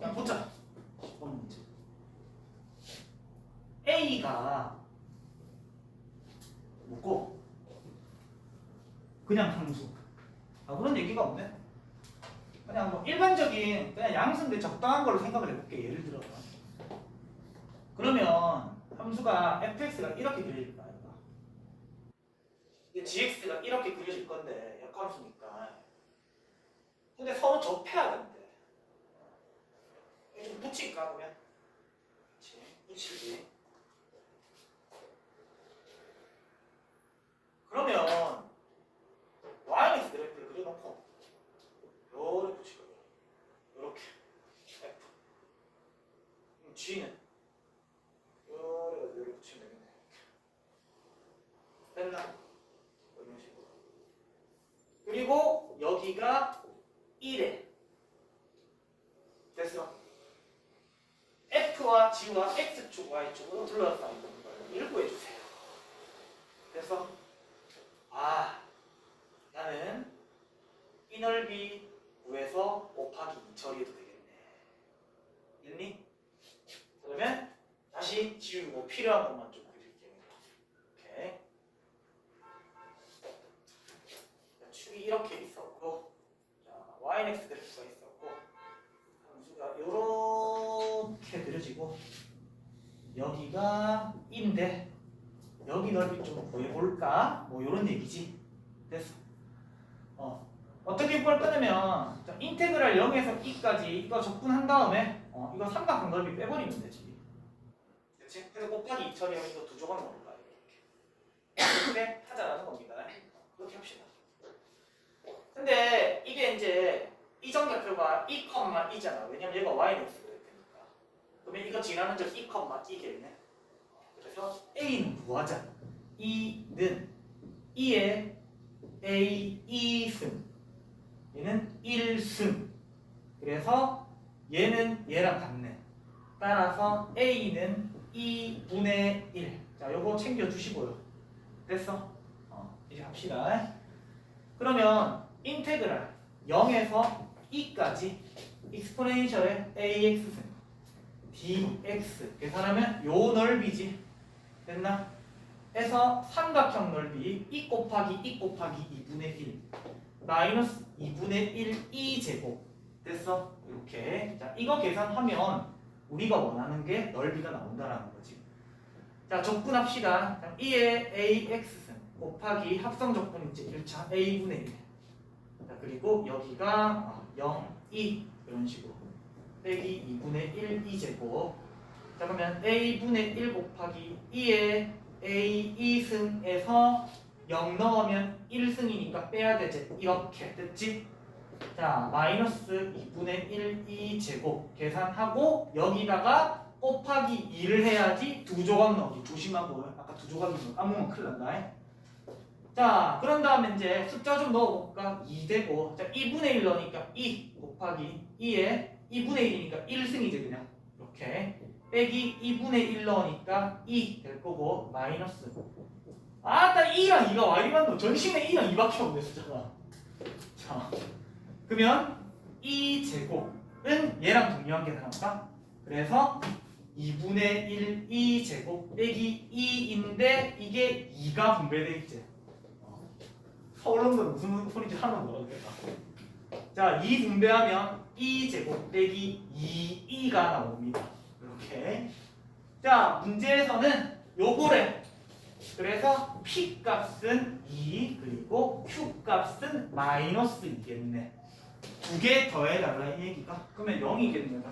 자 보자. 10번 문제. A가 뭐고? 그냥 함수. 아 그런 얘기가 없네. 그냥 뭐 일반적인 그냥 양수인데 적당한 걸로 생각을 해볼게 예를 들어 그러면 함수가 fx가 이렇게 그려질 거 아닌가? 이게 gx가 이렇게 그려질 건데 역함수니까. 근데 서로 접해야 된대 붙일까 그러면? 붙이지 그러면 yx 그래프를 그려놓고 요렇게 거예요 요렇게 f. 그럼 g는 요래 요렇게 붙이면 되겠네. 됐나? 뭐 이런 식으로. 그리고 여기가 1에 됐어 F와 G와 X축, Y축으로 둘러싸인 걸 이를 구해주세요 됐어? 아 나는 이 넓이 구해서 곱하기 2 처리해도 되겠네 됐니? 그러면 다시 지우고 필요한 것만 좀 이렇게 그려지고 여기가 인데 여기 넓이 좀 구해볼까? 뭐 이런 얘기지 됐어 어. 어떻게 이걸 끊으면 자, 인테그랄 0에서 2까지 이거 적분한 다음에 어, 이거 삼각형 넓이 빼버리면 되지 그치? 그래서 곱하기 2 처리하면 이거 두 조각 거야 이렇게 이렇게 하자라는 겁니다 그렇게 합시다 근데 이게 이제 이정결표가 2,2잖아. 왜냐면 얘가 y는 이거 지나는 점 2,2겠네. 그래서 a는 구하자. 2는 2의 a 2승. 얘는 1승. 그래서 얘는 얘랑 같네. 따라서 a는 2분의 1. 자, 요거 챙겨 주시고요. 됐어? 어, 이제 합시다. 그러면 인테그랄 0에서 2까지 익스포넨셜의 ax승 dx. 계산하면 요 넓이지. 됐나? 에서 삼각형 넓이 2 곱하기 2 곱하기 2분의 1 마이너스 2분의 1 2제곱. 됐어? 이렇게. 자 이거 계산하면 우리가 원하는 게 넓이가 나온다라는 거지. 자 적분합시다. 자, 2의 ax승 곱하기 합성 적분 이제 1차 a분의 1 자, 그리고 여기가 어, 0, 2 이런 식으로 빼기 2분의 1, 2제곱. 자 그러면 a분의 1 곱하기 2의 a 2승에서 0 넣으면 1승이니까 빼야 되지. 이렇게 됐지? 자 마이너스 2분의 1, 2제곱 계산하고 여기다가 곱하기 2를 해야지 두 조각 넣기 조심하고 아까 두 조각이면 까먹으면 큰일 난다. 자, 그런 다음에 이제 숫자 좀 넣어볼까? 2 되고, 자, 2분의 1 넣으니까 2 곱하기 2에 2분의 1이니까 1승이지 그냥. 이렇게. 빼기 2분의 1 넣으니까 2 될 거고 마이너스. 아따 2랑 2가 Y만 넣어. 전신에 2랑 2밖에 없네 숫자가. 자, 그러면 2제곱은 얘랑 동일한 계산할까? 그래서 2분의 1 2제곱 빼기 2인데 이게 2가 분배돼 있지 서울놈들은 무슨 소리인지 하나도 모르겠다. 자, 2 분배하면 2 제곱 빼기 2, 2가 나옵니다. 이렇게. 자, 문제에서는 요거래. 그래서 P 값은 2, 그리고 Q 값은 마이너스 2겠네. 두 개 더해달라 이 얘기가. 그러면 0이겠네가.